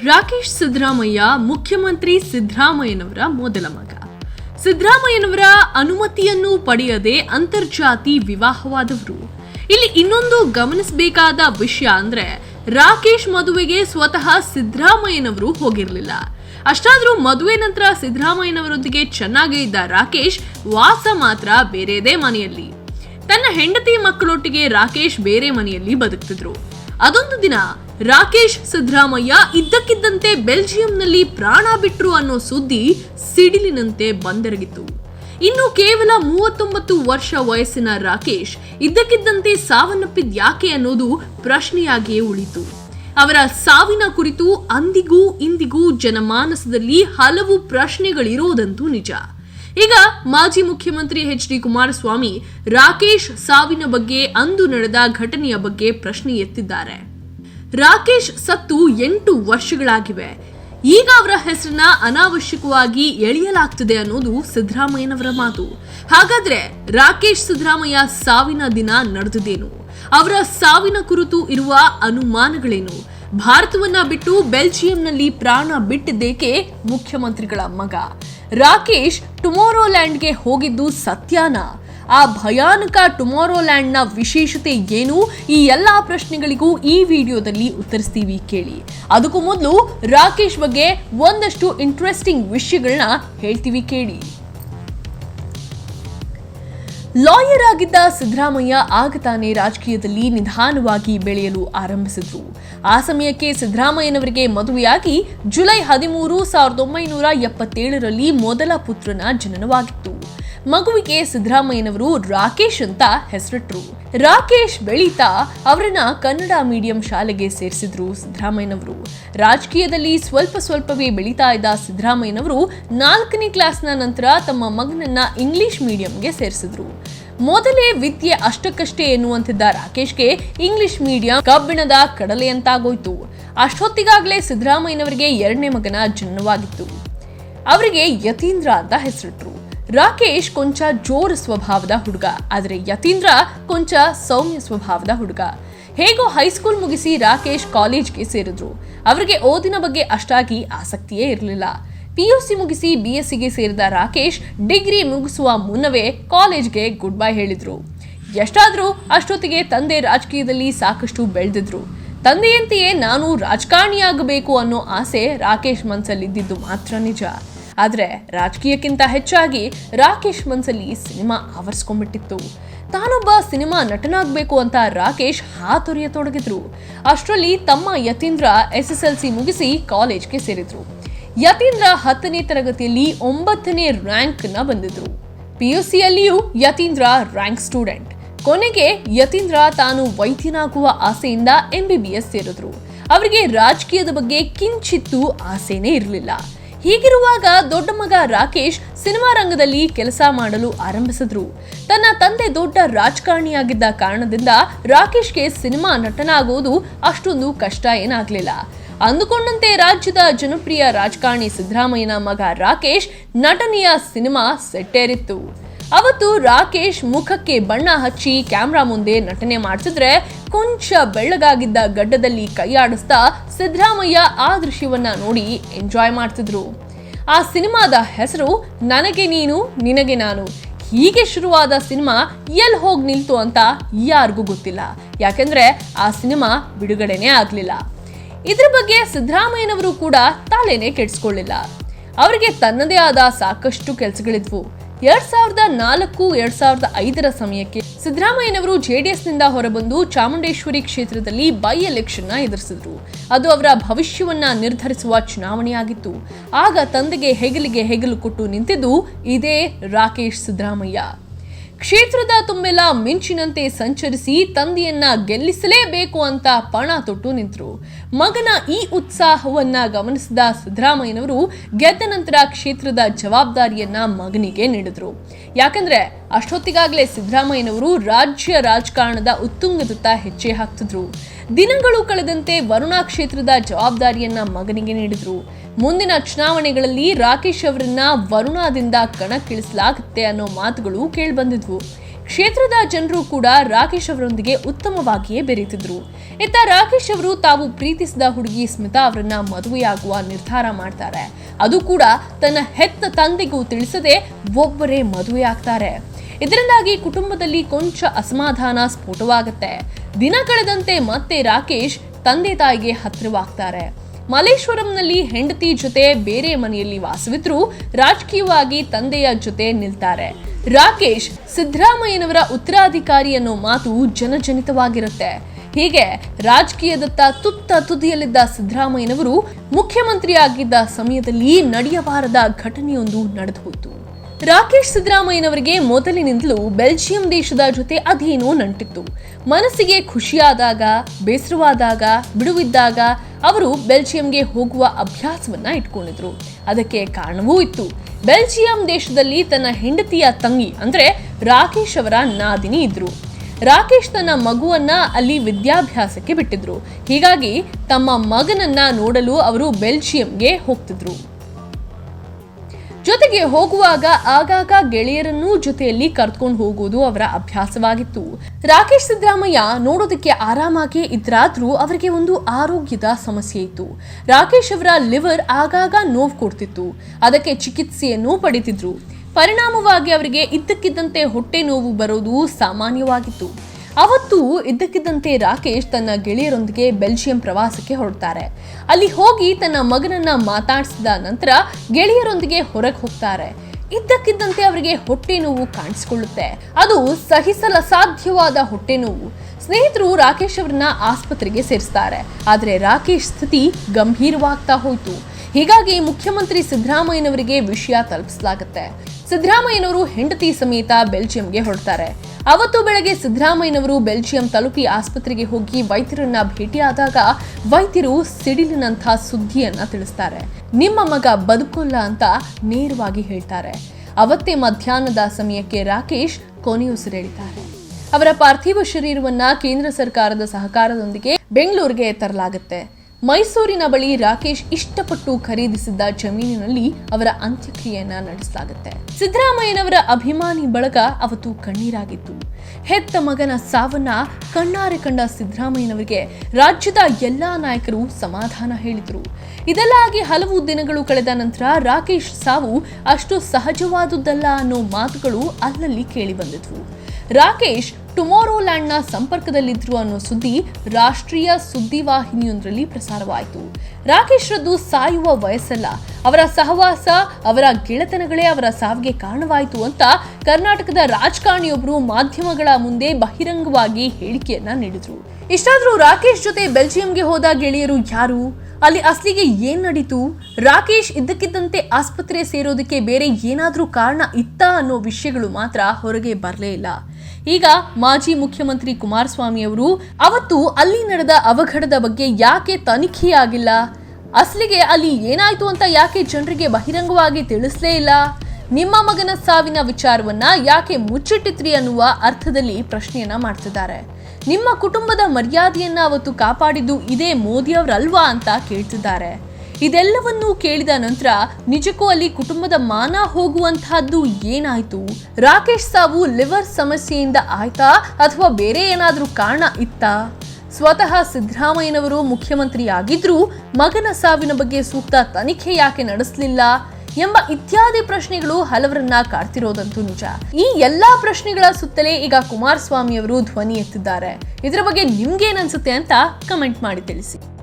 ರಾಕೇಶ್ ಸಿದ್ದರಾಮಯ್ಯ, ಮುಖ್ಯಮಂತ್ರಿ ಸಿದ್ದರಾಮಯ್ಯನವರ ಮೊದಲ ಮಗ. ಸಿದ್ದರಾಮಯ್ಯನವರ ಅನುಮತಿಯನ್ನು ಪಡೆಯದೆ ಅಂತರ್ಜಾತಿ ವಿವಾಹವಾದವರು. ಇಲ್ಲಿ ಇನ್ನೊಂದು ಗಮನಿಸಬೇಕಾದ ವಿಷಯ ಅಂದ್ರೆ, ರಾಕೇಶ್ ಮದುವೆಗೆ ಸ್ವತಃ ಸಿದ್ದರಾಮಯ್ಯನವರು ಹೋಗಿರಲಿಲ್ಲ. ಅಷ್ಟಾದ್ರೂ ಮದುವೆ ನಂತರ ಸಿದ್ದರಾಮಯ್ಯನವರೊಂದಿಗೆ ಚೆನ್ನಾಗೇ ಇದ್ದ ರಾಕೇಶ್ ವಾಸ ಮಾತ್ರ ಬೇರೆದೇ ಮನೆಯಲ್ಲಿ. ತನ್ನ ಹೆಂಡತಿ ಮಕ್ಕಳೊಟ್ಟಿಗೆ ರಾಕೇಶ್ ಬೇರೆ ಮನೆಯಲ್ಲಿ ಬದುಕ್ತಿದ್ರು. ಅದೊಂದು ದಿನ ರಾಕೇಶ್ ಸಿದ್ದರಾಮಯ್ಯ ಇದ್ದಕ್ಕಿದ್ದಂತೆ ಬೆಲ್ಜಿಯಂನಲ್ಲಿ ಪ್ರಾಣ ಬಿಟ್ರು ಅನ್ನೋ ಸುದ್ದಿ ಸಿಡಿಲಿನಂತೆ ಬಂದೆರಗಿತು ಇನ್ನು ಕೇವಲ ಮೂವತ್ತೊಂಬತ್ತು ವರ್ಷ ವಯಸ್ಸಿನ ರಾಕೇಶ್ ಇದ್ದಕ್ಕಿದ್ದಂತೆ ಸಾವನ್ನಪ್ಪಿದ್ ಯಾಕೆ ಅನ್ನೋದು ಪ್ರಶ್ನೆಯಾಗಿಯೇ ಉಳಿತು ಅವರ ಸಾವಿನ ಕುರಿತು ಅಂದಿಗೂ ಇಂದಿಗೂ ಜನಮಾನಸದಲ್ಲಿ ಹಲವು ಪ್ರಶ್ನೆಗಳಿರೋದಂತೂ ನಿಜ. ಈಗ ಮಾಜಿ ಮುಖ್ಯಮಂತ್ರಿ ಎಚ್ ಡಿ ಕುಮಾರಸ್ವಾಮಿ ರಾಕೇಶ್ ಸಾವಿನ ಬಗ್ಗೆ ಅಂದು ನಡೆದ ಘಟನೆಯ ಬಗ್ಗೆ ಪ್ರಶ್ನೆ ಎತ್ತಿದ್ದಾರೆ. ರಾಕೇಶ್ ಸತ್ತು ಎಂಟು ವರ್ಷಗಳಾಗಿವೆ. ಈಗ ಅವರ ಹೆಸರನ್ನ ಅನಾವಶ್ಯಕವಾಗಿ ಎಳೆಯಲಾಗ್ತಿದೆ ಅನ್ನೋದು ಸಿದ್ದರಾಮಯ್ಯನವರ ಮಾತು. ಹಾಗಾದ್ರೆ ರಾಕೇಶ್ ಸಿದ್ದರಾಮಯ್ಯ ಸಾವಿನ ದಿನ ನಡೆದಿದ್ದೇನು? ಅವರ ಸಾವಿನ ಕುರಿತು ಇರುವ ಅನುಮಾನಗಳೇನು? ಭಾರತವನ್ನ ಬಿಟ್ಟು ಬೆಲ್ಜಿಯಂನಲ್ಲಿ ಪ್ರಾಣ ಬಿಟ್ಟಿದ್ದೇಕೆ ಮುಖ್ಯಮಂತ್ರಿಗಳ ಮಗ? ರಾಕೇಶ್ ಟುಮಾರೋಲ್ಯಾಂಡ್ಗೆ ಹೋಗಿದ್ದು ಸತ್ಯಾನಾ? ಆ ಭಯಾನಕ ಟುಮಾರೋ ಲ್ಯಾಂಡ್ನ ವಿಶೇಷತೆ ಏನು? ಈ ಎಲ್ಲಾ ಪ್ರಶ್ನೆಗಳಿಗೂ ಈ ವಿಡಿಯೋದಲ್ಲಿ ಉತ್ತರಿಸ್ತೀವಿ ಕೇಳಿ. ಅದಕ್ಕೂ ಮೊದಲು ರಾಕೇಶ್ ಬಗ್ಗೆ ಒಂದಷ್ಟು ಇಂಟ್ರೆಸ್ಟಿಂಗ್ ವಿಷಯಗಳನ್ನ ಹೇಳ್ತೀವಿ ಕೇಳಿ. ಲಾಯರ್ ಆಗಿದ್ದ ಸಿದ್ದರಾಮಯ್ಯ ಆಗ ತಾನೇ ರಾಜಕೀಯದಲ್ಲಿ ನಿಧಾನವಾಗಿ ಬೆಳೆಯಲು ಆರಂಭಿಸಿದ್ರು. ಆ ಸಮಯಕ್ಕೆ ಸಿದ್ದರಾಮಯ್ಯನವರಿಗೆ ಮದುವೆಯಾಗಿ ಜುಲೈ ಹದಿಮೂರು ಸಾವಿರದ ಒಂಬೈನೂರ ಎಪ್ಪತ್ತೇಳರಲ್ಲಿ ಮೊದಲ ಪುತ್ರನ ಜನನವಾಗಿತ್ತು. ಮಗುವಿಗೆ ಸಿದ್ದರಾಮಯ್ಯನವರು ರಾಕೇಶ್ ಅಂತ ಹೆಸರಿಟ್ರು. ರಾಕೇಶ್ ಬೆಳೀತಾ ಅವರನ್ನ ಕನ್ನಡ ಮೀಡಿಯಂ ಶಾಲೆಗೆ ಸೇರಿಸಿದ್ರು ಸಿದ್ದರಾಮಯ್ಯನವರು. ರಾಜಕೀಯದಲ್ಲಿ ಸ್ವಲ್ಪ ಸ್ವಲ್ಪವೇ ಬೆಳೀತಾ ಇದ್ದ ಸಿದ್ದರಾಮಯ್ಯನವರು ನಾಲ್ಕನೇ ಕ್ಲಾಸ್ನ ನಂತರ ತಮ್ಮ ಮಗನನ್ನ ಇಂಗ್ಲಿಷ್ ಮೀಡಿಯಂಗೆ ಸೇರಿಸಿದ್ರು. ಮೊದಲೇ ವಿದ್ಯೆ ಅಷ್ಟಕ್ಕಷ್ಟೇ ಎನ್ನುವಂತಿದ್ದ ರಾಕೇಶ್ಗೆ ಇಂಗ್ಲಿಷ್ ಮೀಡಿಯಂ ಕಬ್ಬಿಣದ ಕಡಲೆಯಂತಾಗೋಯ್ತು ಅಷ್ಟೊತ್ತಿಗಾಗಲೇ ಸಿದ್ದರಾಮಯ್ಯನವರಿಗೆ ಎರಡನೇ ಮಗನ ಜನ್ಮವಾಗಿತ್ತು. ಅವರಿಗೆ ಯತೀಂದ್ರ ಅಂತ ಹೆಸರಿಟ್ರು. ರಾಕೇಶ್ ಕೊಂಚ ಜೋರು ಸ್ವಭಾವದ ಹುಡುಗ, ಆದರೆ ಯತೀಂದ್ರ ಕೊಂಚ ಸೌಮ್ಯ ಸ್ವಭಾವದ ಹುಡುಗ. ಹೇಗೋ ಹೈಸ್ಕೂಲ್ ಮುಗಿಸಿ ರಾಕೇಶ್ ಕಾಲೇಜ್ಗೆ ಸೇರಿದ್ರು. ಅವರಿಗೆ ಓದಿನ ಬಗ್ಗೆ ಅಷ್ಟಾಗಿ ಆಸಕ್ತಿಯೇ ಇರಲಿಲ್ಲ. ಪಿಯುಸಿ ಮುಗಿಸಿ ಬಿ ಎಸ್ ಸಿಗೆ ಸೇರಿದ ರಾಕೇಶ್ ಡಿಗ್ರಿ ಮುಗಿಸುವ ಮುನ್ನವೇ ಕಾಲೇಜ್ಗೆ ಗುಡ್ ಬೈ ಹೇಳಿದ್ರು. ಎಷ್ಟಾದ್ರೂ ಅಷ್ಟೊತ್ತಿಗೆ ತಂದೆ ರಾಜಕೀಯದಲ್ಲಿ ಸಾಕಷ್ಟು ಬೆಳೆದಿದ್ರು. ತಂದೆಯಂತೆಯೇ ನಾನು ರಾಜಕಾರಣಿಯಾಗಬೇಕು ಅನ್ನೋ ಆಸೆ ರಾಕೇಶ್ ಮನಸ್ಸಲ್ಲಿದ್ದಿದ್ದು ಮಾತ್ರ ನಿಜ. ಆದ್ರೆ ರಾಜಕೀಯಕ್ಕಿಂತ ಹೆಚ್ಚಾಗಿ ರಾಕೇಶ್ ಮನ್ಸಲ್ಲಿ ಸಿನಿಮಾ ಆವರಿಸ್ಕೊಂಡ್ಬಿಟ್ಟಿತ್ತು. ತಾನೊಬ್ಬ ಸಿನಿಮಾ ನಟನಾಗಬೇಕು ಅಂತ ರಾಕೇಶ್ ಹಾತೊರೆಯತೊಡಗಿದ್ರು ಅಷ್ಟರಲ್ಲಿ ತಮ್ಮ Yathindra S S L C ಮುಗಿಸಿ ಕಾಲೇಜ್ಗೆ ಸೇರಿದ್ರು. ಯತೀಂದ್ರ ಹತ್ತನೇ ತರಗತಿಯಲ್ಲಿ ಒಂಬತ್ತನೇ ರ್ಯಾಂಕ್ನ ಬಂದಿದ್ರು. ಪಿಯುಸಿಯಲ್ಲಿಯೂ ಯತೀಂದ್ರ ರ್ಯಾಂಕ್ ಸ್ಟೂಡೆಂಟ್. ಕೊನೆಗೆ ಯತೀಂದ್ರ ತಾನು ವೈದ್ಯನಾಗುವ ಆಸೆಯಿಂದ ಎಂಬಿಬಿಎಸ್ ಸೇರಿದ್ರು. ಅವರಿಗೆ ರಾಜಕೀಯದ ಬಗ್ಗೆ ಕಿಂಚಿತ್ತೂ ಆಸೆನೇ ಇರಲಿಲ್ಲ. ಹೀಗಿರುವಾಗ ದೊಡ್ಡ ಮಗ ರಾಕೇಶ್ ಸಿನಿಮಾ ರಂಗದಲ್ಲಿ ಕೆಲಸ ಮಾಡಲು ಆರಂಭಿಸಿದ್ರು. ತನ್ನ ತಂದೆ ದೊಡ್ಡ ರಾಜಕಾರಣಿಯಾಗಿದ್ದ ಕಾರಣದಿಂದ ರಾಕೇಶ್ಗೆ ಸಿನಿಮಾ ನಟನಾಗುವುದು ಅಷ್ಟೊಂದು ಕಷ್ಟ ಏನಾಗಲಿಲ್ಲ. ಅಂದುಕೊಂಡಂತೆ ರಾಜ್ಯದ ಜನಪ್ರಿಯ ರಾಜಕಾರಣಿ ಸಿದ್ದರಾಮಯ್ಯನ ಮಗ ರಾಕೇಶ್ ನಟನೆಯ ಸಿನಿಮಾ ಸೆಟ್ಟೇರಿತ್ತು. ಅವತ್ತು ರಾಕೇಶ್ ಮುಖಕ್ಕೆ ಬಣ್ಣ ಹಚ್ಚಿ ಕ್ಯಾಮ್ರಾ ಮುಂದೆ ನಟನೆ ಮಾಡ್ತಿದ್ರೆ ಕೊಂಚ ಬೆಳ್ಳಗಾಗಿದ್ದ ಗಡ್ಡದಲ್ಲಿ ಕೈಯಾಡಿಸ್ತಾ ಸಿದ್ದರಾಮಯ್ಯ ಆ ದೃಶ್ಯವನ್ನ ನೋಡಿ ಎಂಜಾಯ್ ಮಾಡ್ತಿದ್ರು. ಆ ಸಿನಿಮಾದ ಹೆಸರು ನನಗೆ ನೀನು, ನಿನಗೆ ನಾನು. ಹೀಗೆ ಶುರುವಾದ ಸಿನಿಮಾ ಎಲ್ಲಿ ಹೋಗಿ ನಿಲ್ತು ಅಂತ ಯಾರಿಗೂ ಗೊತ್ತಿಲ್ಲ. ಯಾಕೆಂದ್ರೆ ಆ ಸಿನಿಮಾ ಬಿಡುಗಡೆನೇ ಆಗ್ಲಿಲ್ಲ. ಇದ್ರ ಬಗ್ಗೆ ಸಿದ್ದರಾಮಯ್ಯನವರು ಕೂಡ ತಲೆನೇ ಕೆಡಿಸ್ಕೊಳ್ಳಿಲ್ಲ. ಅವರಿಗೆ ತನ್ನದೇ ಆದ ಸಾಕಷ್ಟು ಕೆಲಸಗಳಿದ್ವು. ಎರಡ್ ಸಾವಿರದ ನಾಲ್ಕು, ಎರಡ್ ಸಾವಿರದ ಐದರ ಸಮಯಕ್ಕೆ ಸಿದ್ದರಾಮಯ್ಯನವರು ಜೆಡಿಎಸ್ನಿಂದ ಹೊರಬಂದು ಚಾಮುಂಡೇಶ್ವರಿ ಕ್ಷೇತ್ರದಲ್ಲಿ ಬೈ ಎಲೆಕ್ಷನ್ನ ಎದುರಿಸಿದ್ರು. ಅದು ಅವರ ಭವಿಷ್ಯವನ್ನ ನಿರ್ಧರಿಸುವ ಚುನಾವಣೆಯಾಗಿತ್ತು. ಆಗ ತಂದೆಗೆ ಹೆಗಲಿಗೆ ಹೆಗಲು ಕೊಟ್ಟು ನಿಂತಿದ್ದು ಇದೇ ರಾಕೇಶ್ ಸಿದ್ದರಾಮಯ್ಯ. ಕ್ಷೇತ್ರದ ತುಂಬೆಲ್ಲ ಮಿಂಚಿನಂತೆ ಸಂಚರಿಸಿ ತಂದೆಯನ್ನ ಗೆಲ್ಲಿಸಲೇಬೇಕು ಅಂತ ಪಣ ತೊಟ್ಟು ನಿಂತರು. ಮಗನ ಈ ಉತ್ಸಾಹವನ್ನ ಗಮನಿಸಿದ ಸಿದ್ದರಾಮಯ್ಯನವರು ಗೆದ್ದ ನಂತರ ಕ್ಷೇತ್ರದ ಜವಾಬ್ದಾರಿಯನ್ನ ಮಗನಿಗೆ ನೀಡಿದ್ರು. ಯಾಕಂದ್ರೆ ಅಷ್ಟೊತ್ತಿಗಾಗಲೇ ಸಿದ್ದರಾಮಯ್ಯನವರು ರಾಜ್ಯ ರಾಜಕಾರಣದ ಉತ್ತುಂಗದತ್ತ ಹೆಜ್ಜೆ ಹಾಕ್ತಿದ್ರು. ದಿನಗಳು ಕಳೆದಂತೆ ವರುಣಾ ಕ್ಷೇತ್ರದ ಜವಾಬ್ದಾರಿಯನ್ನ ಮಗನಿಗೆ ನೀಡಿದ್ರು. ಮುಂದಿನ ಚುನಾವಣೆಗಳಲ್ಲಿ ರಾಕೇಶ್ ಅವರನ್ನ ವರುಣಾದಿಂದ ಕಣಕ್ಕಿಳಿಸಲಾಗುತ್ತೆ ಅನ್ನೋ ಮಾತುಗಳು ಕೇಳಿಬಂದಿದ್ವು. ಕ್ಷೇತ್ರದ ಜನರು ಕೂಡ ರಾಕೇಶ್ ಅವರೊಂದಿಗೆ ಉತ್ತಮವಾಗಿಯೇ ಬೆರೀತಿದ್ರು. ಇತ್ತ ರಾಕೇಶ್ ಅವರು ತಾವು ಪ್ರೀತಿಸಿದ ಹುಡುಗಿ ಸ್ಮಿತಾ ಅವರನ್ನ ಮದುವೆಯಾಗುವ ನಿರ್ಧಾರ ಮಾಡ್ತಾರೆ. ಅದು ಕೂಡ ತನ್ನ ಹೆತ್ತ ತಂದೆಗೂ ತಿಳಿಸದೆ ಒಬ್ಬರೇ ಮದುವೆಯಾಗ್ತಾರೆ. ಇದರಿಂದಾಗಿ ಕುಟುಂಬದಲ್ಲಿ ಕೊಂಚ ಅಸಮಾಧಾನ ಸ್ಫೋಟವಾಗುತ್ತೆ. ದಿನ ಕಳೆದಂತೆ ಮತ್ತೆ ರಾಕೇಶ್ ತಂದೆ ತಾಯಿಗೆ ಹತ್ತಿರವಾಗ್ತಾರೆ. ಮಲೇಶ್ವರಂನಲ್ಲಿ ಹೆಂಡತಿ ಜೊತೆ ಬೇರೆ ಮನೆಯಲ್ಲಿ ವಾಸವಿದ್ರು ರಾಜಕೀಯವಾಗಿ ತಂದೆಯ ಜೊತೆ ನಿಲ್ತಾರೆ. ರಾಕೇಶ್ ಸಿದ್ದರಾಮಯ್ಯನವರ ಉತ್ತರಾಧಿಕಾರಿ ಅನ್ನೋ ಮಾತು ಜನಜನಿತವಾಗಿರುತ್ತೆ. ಹೀಗೆ ರಾಜಕೀಯದತ್ತ ತುತ್ತ ತುದಿಯಲ್ಲಿದ್ದ ಸಿದ್ದರಾಮಯ್ಯನವರು ಮುಖ್ಯಮಂತ್ರಿಯಾಗಿದ್ದ ಸಮಯದಲ್ಲಿ ನಡೆಯಬಾರದ ಘಟನೆಯೊಂದು ನಡೆದು ಹೋಯಿತು ರಾಕೇಶ್ ಸಿದ್ದರಾಮಯ್ಯನವರಿಗೆ ಮೊದಲಿನಿಂದಲೂ ಬೆಲ್ಜಿಯಂ ದೇಶದ ಜೊತೆ ಅದೇನೋ ನಂಟಿತ್ತು. ಮನಸ್ಸಿಗೆ ಖುಷಿಯಾದಾಗ, ಬೇಸರವಾದಾಗ, ಬಿಡುವಿದ್ದಾಗ ಅವರು ಬೆಲ್ಜಿಯಂಗೆ ಹೋಗುವ ಅಭ್ಯಾಸವನ್ನ ಇಟ್ಕೊಂಡಿದ್ರು. ಅದಕ್ಕೆ ಕಾರಣವೂ ಇತ್ತು. ಬೆಲ್ಜಿಯಂ ದೇಶದಲ್ಲಿ ತನ್ನ ಹೆಂಡತಿಯ ತಂಗಿ ಅಂದ್ರೆ ರಾಕೇಶ್ ಅವರ ನಾದಿನಿ ಇದ್ರು. ರಾಕೇಶ್ ತನ್ನ ಮಗುವನ್ನ ಅಲ್ಲಿ ವಿದ್ಯಾಭ್ಯಾಸಕ್ಕೆ ಬಿಟ್ಟಿದ್ರು. ಹೀಗಾಗಿ ತಮ್ಮ ಮಗನನ್ನ ನೋಡಲು ಅವರು ಬೆಲ್ಜಿಯಂಗೆ ಹೋಗ್ತಿದ್ರು. ಜೊತೆಗೆ ಹೋಗುವಾಗ ಆಗಾಗ ಗೆಳೆಯರನ್ನೂ ಜೊತೆಯಲ್ಲಿ ಕರ್ಕೊಂಡು ಹೋಗುವುದು ಅವರ ಅಭ್ಯಾಸವಾಗಿತ್ತು. ರಾಕೇಶ್ ಸಿದ್ದರಾಮಯ್ಯ ನೋಡೋದಕ್ಕೆ ಆರಾಮಾಗಿ ಇದ್ರಾದ್ರೂ ಅವರಿಗೆ ಒಂದು ಆರೋಗ್ಯದ ಸಮಸ್ಯೆ ಇತ್ತು. ರಾಕೇಶ್ ಅವರ ಲಿವರ್ ಆಗಾಗ ನೋವು ಕೊಡ್ತಿತ್ತು. ಅದಕ್ಕೆ ಚಿಕಿತ್ಸೆಯನ್ನು ಪಡಿತಿದ್ರು ಪರಿಣಾಮವಾಗಿ ಅವರಿಗೆ ಇದ್ದಕ್ಕಿದ್ದಂತೆ ಹೊಟ್ಟೆ ನೋವು ಬರೋದು ಸಾಮಾನ್ಯವಾಗಿತ್ತು. ಅವತ್ತು ಇದ್ದಕ್ಕಿದ್ದಂತೆ ರಾಕೇಶ್ ತನ್ನ ಗೆಳೆಯರೊಂದಿಗೆ ಬೆಲ್ಜಿಯಂ ಪ್ರವಾಸಕ್ಕೆ ಹೊರಡ್ತಾರೆ. ಅಲ್ಲಿ ಹೋಗಿ ತನ್ನ ಮಗನನ್ನ ಮಾತಾಡಿಸಿದ ನಂತರ ಗೆಳೆಯರೊಂದಿಗೆ ಹೊರಗೆ ಹೋಗ್ತಾರೆ. ಇದ್ದಕ್ಕಿದ್ದಂತೆ ಅವರಿಗೆ ಹೊಟ್ಟೆ ನೋವು ಕಾಣಿಸ್ಕೊಳ್ಳುತ್ತೆ. ಅದು ಸಹಿಸಲ ಸಾಧ್ಯವಾದ ಹೊಟ್ಟೆ ನೋವು. ಸ್ನೇಹಿತರು ರಾಕೇಶ್ ಅವರನ್ನ ಆಸ್ಪತ್ರೆಗೆ ಸೇರಿಸ್ತಾರೆ. ಆದರೆ ರಾಕೇಶ್ ಸ್ಥಿತಿ ಗಂಭೀರವಾಗ್ತಾ ಹೋಯ್ತು. ಹೀಗಾಗಿ ಮುಖ್ಯಮಂತ್ರಿ ಸಿದ್ದರಾಮಯ್ಯನವರಿಗೆ ವಿಷಯ ತಲುಪಿಸಲಾಗುತ್ತೆ. ಸಿದ್ದರಾಮಯ್ಯನವರು ಹೆಂಡತಿ ಸಮೇತ ಬೆಲ್ಜಿಯಂಗೆ ಹೊರಡ್ತಾರೆ. ಅವತ್ತು ಬೆಳಗ್ಗೆ ಸಿದ್ದರಾಮಯ್ಯನವರು ಬೆಲ್ಜಿಯಂ ತಲುಪಿ ಆಸ್ಪತ್ರೆಗೆ ಹೋಗಿ ವೈದ್ಯರನ್ನ ಭೇಟಿಯಾದಾಗ ವೈದ್ಯರು ಸಿಡಿಲಿನಂಥ ಸುದ್ದಿಯನ್ನ ತಿಳಿಸ್ತಾರೆ. ನಿಮ್ಮ ಮಗ ಬದುಕೋಲ್ಲ ಅಂತ ನೇರವಾಗಿ ಹೇಳ್ತಾರೆ. ಅವತ್ತೇ ಮಧ್ಯಾಹ್ನದ ಸಮಯಕ್ಕೆ ರಾಕೇಶ್ ಕೊನೆಯುಸಿರೆಳಿತಾರೆ ಅವರ ಪಾರ್ಥಿವ ಶರೀರವನ್ನ ಕೇಂದ್ರ ಸರ್ಕಾರದ ಸಹಕಾರದೊಂದಿಗೆ ಬೆಂಗಳೂರಿಗೆ ತರಲಾಗುತ್ತೆ. ಮೈಸೂರಿನ ಬಳಿ ರಾಕೇಶ್ ಇಷ್ಟಪಟ್ಟು ಖರೀದಿಸಿದ್ದ ಜಮೀನಿನಲ್ಲಿ ಅವರ ಅಂತ್ಯಕ್ರಿಯೆಯನ್ನ ನಡೆಸಲಾಗುತ್ತೆ. ಸಿದ್ದರಾಮಯ್ಯನವರ ಅಭಿಮಾನಿ ಬಳಗ ಅವತ್ತು ಕಣ್ಣೀರಾಗಿತ್ತು. ಹೆತ್ತ ಮಗನ ಸಾವನ್ನ ಕಣ್ಣಾರೆ ಕಂಡ ಸಿದ್ದರಾಮಯ್ಯನವರಿಗೆ ರಾಜ್ಯದ ಎಲ್ಲಾ ನಾಯಕರು ಸಮಾಧಾನ ಹೇಳಿದರು. ಇದೆಲ್ಲ ಆಗಿ ಹಲವು ದಿನಗಳು ಕಳೆದ ನಂತರ ರಾಕೇಶ್ ಸಾವು ಅಷ್ಟು ಸಹಜವಾದುದಲ್ಲ ಅನ್ನೋ ಮಾತುಗಳು ಅಲ್ಲಲ್ಲಿ ಕೇಳಿ ಬಂದಿದ್ವು. ರಾಕೇಶ್ ಟುಮಾರೋ ಲ್ಯಾಂಡ್ನ ಸಂಪರ್ಕದಲ್ಲಿದ್ರು ಅನ್ನೋ ಸುದ್ದಿ ರಾಷ್ಟ್ರೀಯ ಸುದ್ದಿವಾಹಿನಿಯೊಂದರಲ್ಲಿ ಪ್ರಸಾರವಾಯಿತು. ರಾಕೇಶ್ರದ್ದು ಸಾಯುವ ವಯಸ್ಸಲ್ಲ. ಅವರ ಸಹವಾಸ, ಅವರ ಗೆಳೆತನಗಳೇ ಅವರ ಸಾವಿಗೆ ಕಾರಣವಾಯಿತು ಅಂತ ಕರ್ನಾಟಕದ ರಾಜಕಾರಣಿಯೊಬ್ಬರು ಮಾಧ್ಯಮಗಳ ಮುಂದೆ ಬಹಿರಂಗವಾಗಿ ಹೇಳಿಕೆಯನ್ನ ನೀಡಿದ್ರು. ಇಷ್ಟಾದರೂ ರಾಕೇಶ್ ಜೊತೆ ಬೆಲ್ಜಿಯಂಗೆ ಹೋದ ಗೆಳೆಯರು ಯಾರು? ಅಲ್ಲಿ ಅಸ್ಲಿಗೆ ಏನ್ ನಡೀತು? ರಾಕೇಶ್ ಇದ್ದಕ್ಕಿದ್ದಂತೆ ಆಸ್ಪತ್ರೆ ಸೇರೋದಕ್ಕೆ ಬೇರೆ ಏನಾದ್ರೂ ಕಾರಣ ಇತ್ತ ಅನ್ನೋ ವಿಷಯಗಳು ಮಾತ್ರ ಹೊರಗೆ ಬರಲೇ ಇಲ್ಲ. ಈಗ ಮಾಜಿ ಮುಖ್ಯಮಂತ್ರಿ ಕುಮಾರಸ್ವಾಮಿ ಅವರು, ಅವತ್ತು ಅಲ್ಲಿ ನಡೆದ ಅವಘಡದ ಬಗ್ಗೆ ಯಾಕೆ ತನಿಖೆಯಾಗಿಲ್ಲ? ಅಸಲಿಗೆ ಅಲ್ಲಿ ಏನಾಯ್ತು ಅಂತ ಯಾಕೆ ಜನರಿಗೆ ಬಹಿರಂಗವಾಗಿ ತಿಳಿಸಲೇ ಇಲ್ಲ? ನಿಮ್ಮ ಮಗನ ಸಾವಿನ ವಿಚಾರವನ್ನ ಯಾಕೆ ಮುಚ್ಚಿಟ್ಟಿತ್ರಿ ಅನ್ನುವ ಅರ್ಥದಲ್ಲಿ ಪ್ರಶ್ನೆಯನ್ನ ಮಾಡ್ತಿದ್ದಾರೆ. ನಿಮ್ಮ ಕುಟುಂಬದ ಮರ್ಯಾದೆಯನ್ನ ಅವತ್ತು ಕಾಪಾಡಿದ್ದು ಇದೇ ಮೋದಿಯವರಲ್ವಾ ಅಂತ ಕೇಳ್ತಿದ್ದಾರೆ. ಇದೆಲ್ಲವನ್ನೂ ಕೇಳಿದ ನಂತರ ನಿಜಕ್ಕೂ ಅಲ್ಲಿ ಕುಟುಂಬದ ಮಾನ ಹೋಗುವಂತಹದ್ದು ಏನಾಯ್ತು? ರಾಕೇಶ್ ಸಾವು ಲಿವರ್ ಸಮಸ್ಯೆಯಿಂದ ಆಯ್ತಾ ಅಥವಾ ಬೇರೆ ಏನಾದರೂ ಕಾರಣ ಇತ್ತಾ? ಸ್ವತಃ ಸಿದ್ದರಾಮಯ್ಯನವರು ಮುಖ್ಯಮಂತ್ರಿ ಆಗಿದ್ರೂ ಮಗನ ಸಾವಿನ ಬಗ್ಗೆ ಸೂಕ್ತ ತನಿಖೆ ಯಾಕೆ ನಡೆಸಲಿಲ್ಲ ಎಂಬ ಇತ್ಯಾದಿ ಪ್ರಶ್ನೆಗಳು ಹಲವರನ್ನ ಕಾಡ್ತಿರೋದಂತೂ ನಿಜ. ಈ ಎಲ್ಲಾ ಪ್ರಶ್ನೆಗಳ ಸುತ್ತಲೇ ಈಗ ಕುಮಾರಸ್ವಾಮಿಯವರು ಧ್ವನಿ ಎತ್ತಿದ್ದಾರೆ. ಇದರ ಬಗ್ಗೆ ನಿಮ್ಗೇನನ್ಸುತ್ತೆ ಅಂತ ಕಮೆಂಟ್ ಮಾಡಿ ತಿಳಿಸಿ.